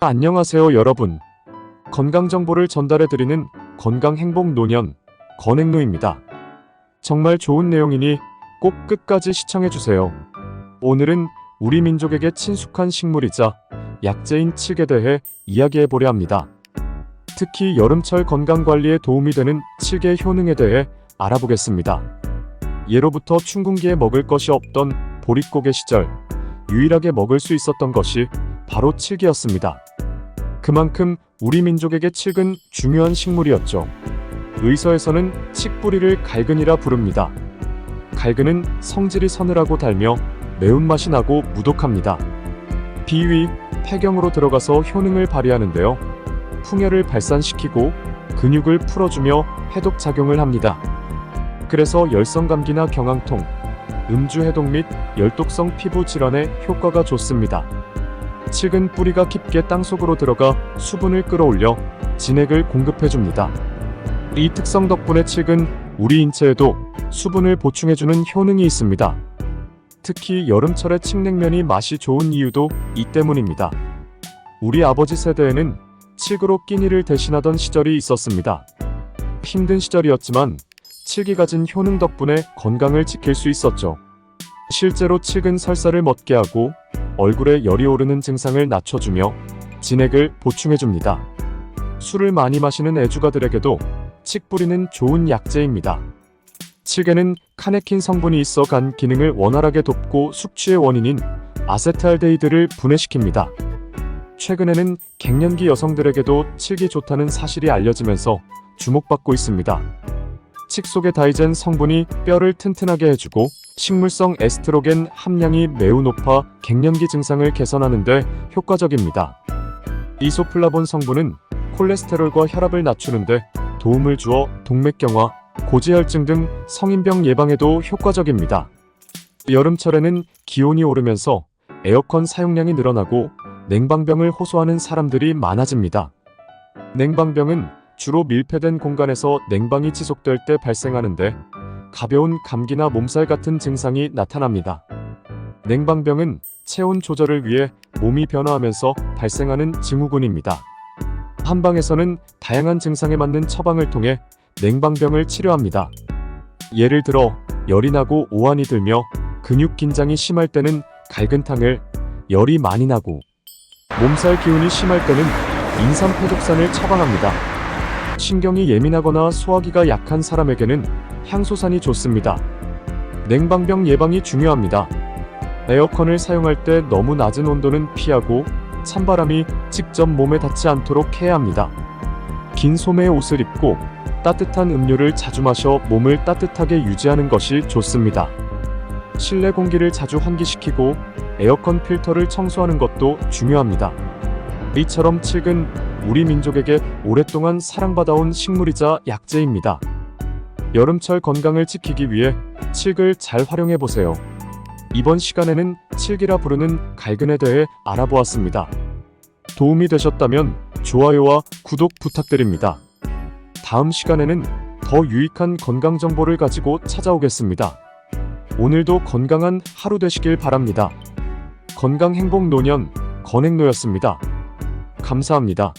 안녕하세요 여러분. 건강정보를 전달해드리는 건강행복노년 건행노입니다. 정말 좋은 내용이니 꼭 끝까지 시청해주세요. 오늘은 우리 민족에게 친숙한 식물이자 약재인 칡에 대해 이야기해보려 합니다. 특히 여름철 건강관리에 도움이 되는 칡의 효능에 대해 알아보겠습니다. 예로부터 춘궁기에 먹을 것이 없던 보릿고개 시절 유일하게 먹을 수 있었던 것이 바로 칡이었습니다. 그만큼 우리 민족에게 칡은 중요한 식물이었죠. 의서에서는 칡뿌리를 갈근이라 부릅니다. 갈근은 성질이 서늘하고 달며 매운맛이 나고 무독합니다. 비위, 폐경으로 들어가서 효능을 발휘하는데요. 풍열을 발산시키고 근육을 풀어주며 해독 작용을 합니다. 그래서 열성감기나 경황통, 음주해독 및 열독성 피부 질환에 효과가 좋습니다. 칡은 뿌리가 깊게 땅속으로 들어가 수분을 끌어올려 진액을 공급해줍니다. 이 특성 덕분에 칡은 우리 인체에도 수분을 보충해주는 효능이 있습니다. 특히 여름철에 칡냉면이 맛이 좋은 이유도 이 때문입니다. 우리 아버지 세대에는 칡으로 끼니를 대신하던 시절이 있었습니다. 힘든 시절이었지만 칡이 가진 효능 덕분에 건강을 지킬 수 있었죠. 실제로 칡은 설사를 멎게 하고 얼굴에 열이 오르는 증상을 낮춰주며 진액을 보충해줍니다. 술을 많이 마시는 애주가들에게도 칡 뿌리는 좋은 약재입니다. 칡에는 카네킨 성분이 있어 간 기능을 원활하게 돕고 숙취의 원인인 아세트알데히드를 분해시킵니다. 최근에는 갱년기 여성들에게도 칡이 좋다는 사실이 알려지면서 주목받고 있습니다. 칡 속의 다이젠 성분이 뼈를 튼튼하게 해주고 식물성 에스트로겐 함량이 매우 높아 갱년기 증상을 개선하는데 효과적입니다. 이소플라본 성분은 콜레스테롤과 혈압을 낮추는데 도움을 주어 동맥경화, 고지혈증 등 성인병 예방에도 효과적입니다. 여름철에는 기온이 오르면서 에어컨 사용량이 늘어나고 냉방병을 호소하는 사람들이 많아집니다. 냉방병은 주로 밀폐된 공간에서 냉방이 지속될 때 발생하는데 가벼운 감기나 몸살 같은 증상이 나타납니다. 냉방병은 체온 조절을 위해 몸이 변화하면서 발생하는 증후군입니다. 한방에서는 다양한 증상에 맞는 처방을 통해 냉방병을 치료합니다. 예를 들어 열이 나고 오한이 들며 근육 긴장이 심할 때는 갈근탕을, 열이 많이 나고 몸살 기운이 심할 때는 인삼패독산을 처방합니다. 신경이 예민하거나 소화기가 약한 사람에게는 향소산이 좋습니다. 냉방병 예방이 중요합니다. 에어컨을 사용할 때 너무 낮은 온도는 피하고 찬바람이 직접 몸에 닿지 않도록 해야 합니다. 긴 소매의 옷을 입고 따뜻한 음료를 자주 마셔 몸을 따뜻하게 유지하는 것이 좋습니다. 실내 공기를 자주 환기시키고 에어컨 필터를 청소하는 것도 중요합니다. 이처럼 칡은 우리 민족에게 오랫동안 사랑받아온 식물이자 약재입니다. 여름철 건강을 지키기 위해 칡을 잘 활용해 보세요. 이번 시간에는 칡이라 부르는 갈근에 대해 알아보았습니다. 도움이 되셨다면 좋아요와 구독 부탁드립니다. 다음 시간에는 더 유익한 건강 정보를 가지고 찾아오겠습니다. 오늘도 건강한 하루 되시길 바랍니다. 건강 행복 노년 건행노였습니다. 감사합니다.